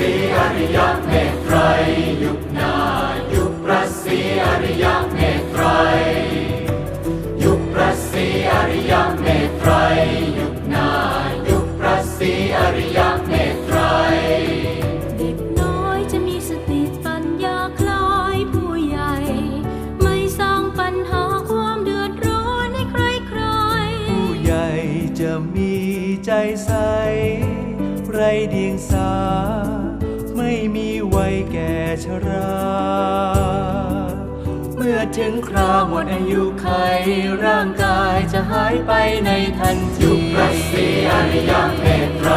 ศรีอริยเมตไตรยุคนายุคพระศรีอริยเมตไตรยุคพระศรีอริยเมตไตรยุคนายุคพระศรีอริยเมตไตรเด็กน้อยจะมีสติปัญญาคล้ายผู้ใหญ่ ไม่สร้างปัญหาความเดือดร้อนให้ใครใครๆผู้ใหญ่จะมีใจใส เดียงสา ไม่มีวัยแก่ชรา เมื่อถึงคราวหมดอายุไขร่างกายจะหายไปในทันทียุคพระศรีอริยเมตไตร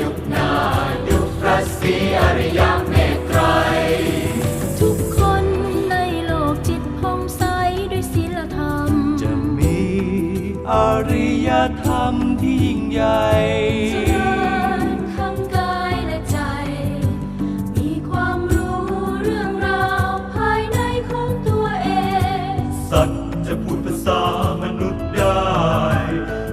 ยุคนายุคพระศรีอริยเมตไตรทุกคนในโลกจิตผ่องใสด้วยศีลธรรม จะมีอริยธรรมที่ยิ่งใหญ่ สัตว์จะพูดภาษามนุษย์ได้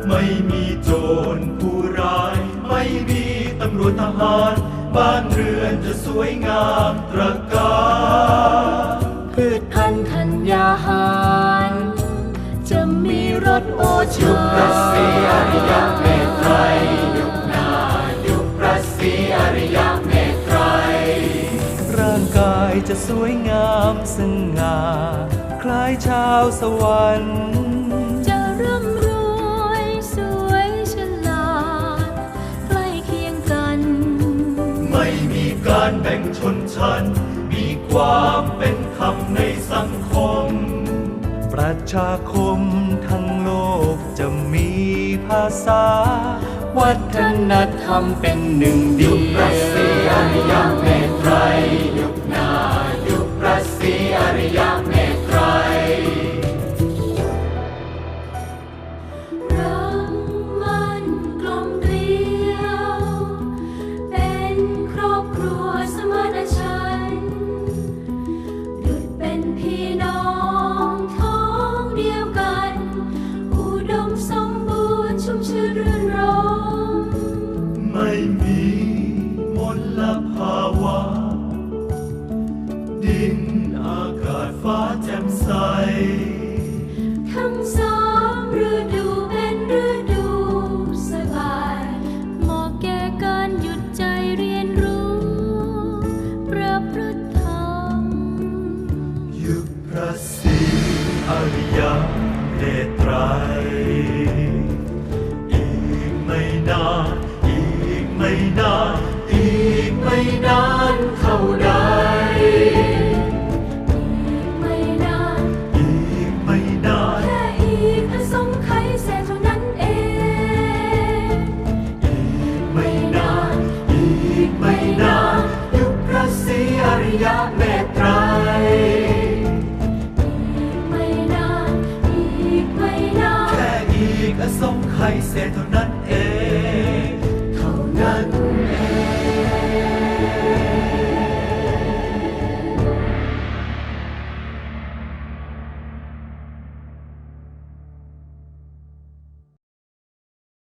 ไม่มีโจรผู้ร้าย ไม่มีตำรวจทหาร บ้านเรือนจะสวยงามตระการพืชพันธุ์ธัญญาหาร จะมีรสโอชาพระศรีอริยเมตไตรยุคนายุคพระศรีอริยเมตไตรร่างกายจะสวยงามสง่า คล้ายชาวสวรรค์จะร่ำรวยสวยฉลาดใกล้เคียงกัน ไม่มีการแบ่งชนชั้น มีความเป็นธรรมในสังคม ประชาคมทั้งโลกจะมีภาษา วัฒนธรรมเป็นหนึ่งเดียุยคพระศรีวอริยเมตไตรยุคนายุคพระศรีอริยเม แจ่มใส ทั้งสองฤดูเป็นฤดูสบายเหมาะแก่การหยุดใจเรียนรู้ประพฤติธรรมยุคพระศรีอริยเดตรัย